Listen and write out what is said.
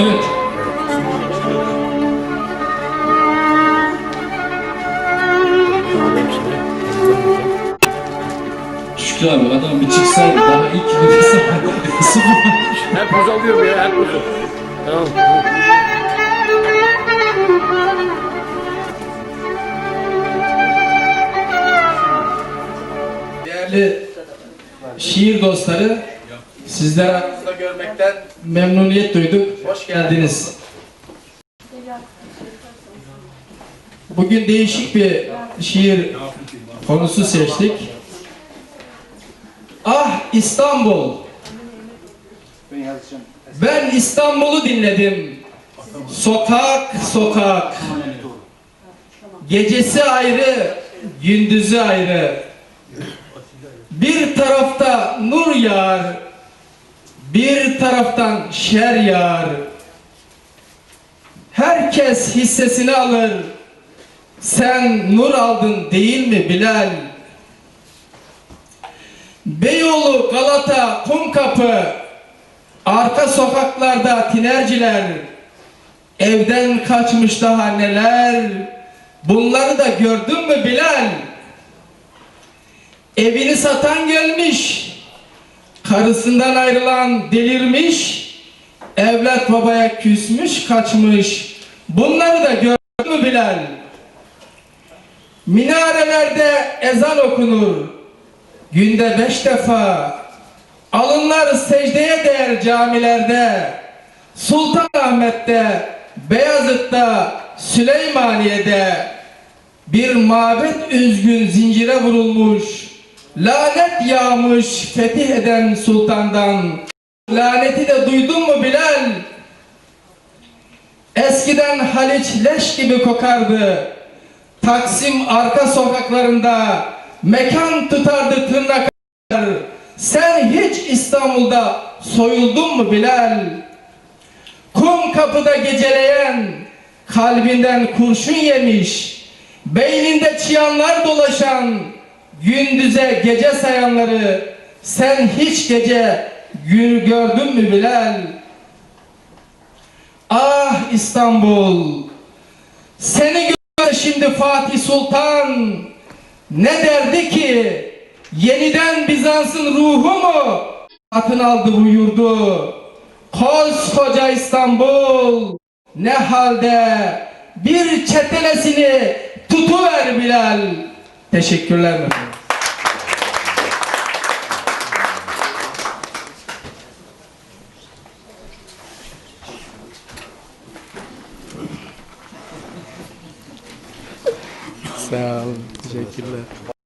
Evet. Şükrü abi adam bir çıksaydı daha ilk sıfır. Hep buz alıyorum ya, hep. Tamam. Değerli şiir dostları, sizleri aramızda görmekten memnuniyet duyduk. Hoş geldiniz. Bugün değişik bir şiir konusu seçtik. Ah İstanbul! Ben İstanbul'u dinledim. Sokak sokak. Gecesi ayrı, gündüzü ayrı. Bir tarafta nur yağar, bir taraftan şer yağar. Herkes hissesini alır. Sen nur aldın değil mi Bilal? Beyoğlu, Galata, Kumkapı, arka sokaklarda tinerciler, evden kaçmış daha neler, bunları da gördün mü Bilal? Evini satan gelmiş, karısından ayrılan delirmiş, evlat babaya küsmüş kaçmış, bunları da gördün mü Bilal? Minarelerde ezan okunur, günde beş defa, alınlar secdeye değer camilerde, Sultanahmet'te, Beyazıt'ta, Süleymaniye'de, bir mabet üzgün zincire vurulmuş, lanet yağmış fetih eden sultandan. Laneti de duydun mu Bilal? Eskiden Haliç leş gibi kokardı. Taksim arka sokaklarında mekan tutardı tırnaklar. Sen hiç İstanbul'da soyuldun mu Bilal? Kum kapıda geceleyen kalbinden kurşun yemiş, beyninde çıyanlar dolaşan, gündüze gece sayanları sen hiç gece gün gördün mü Bilal? Ah İstanbul, seni görse şimdi Fatih Sultan ne derdi ki? Yeniden Bizans'ın ruhu mu? Atın aldı bu yurdu. Koskoca İstanbul ne halde bir çetelesini tutuver Bilal. Teşekkürler Sağ olun. Teşekkürler.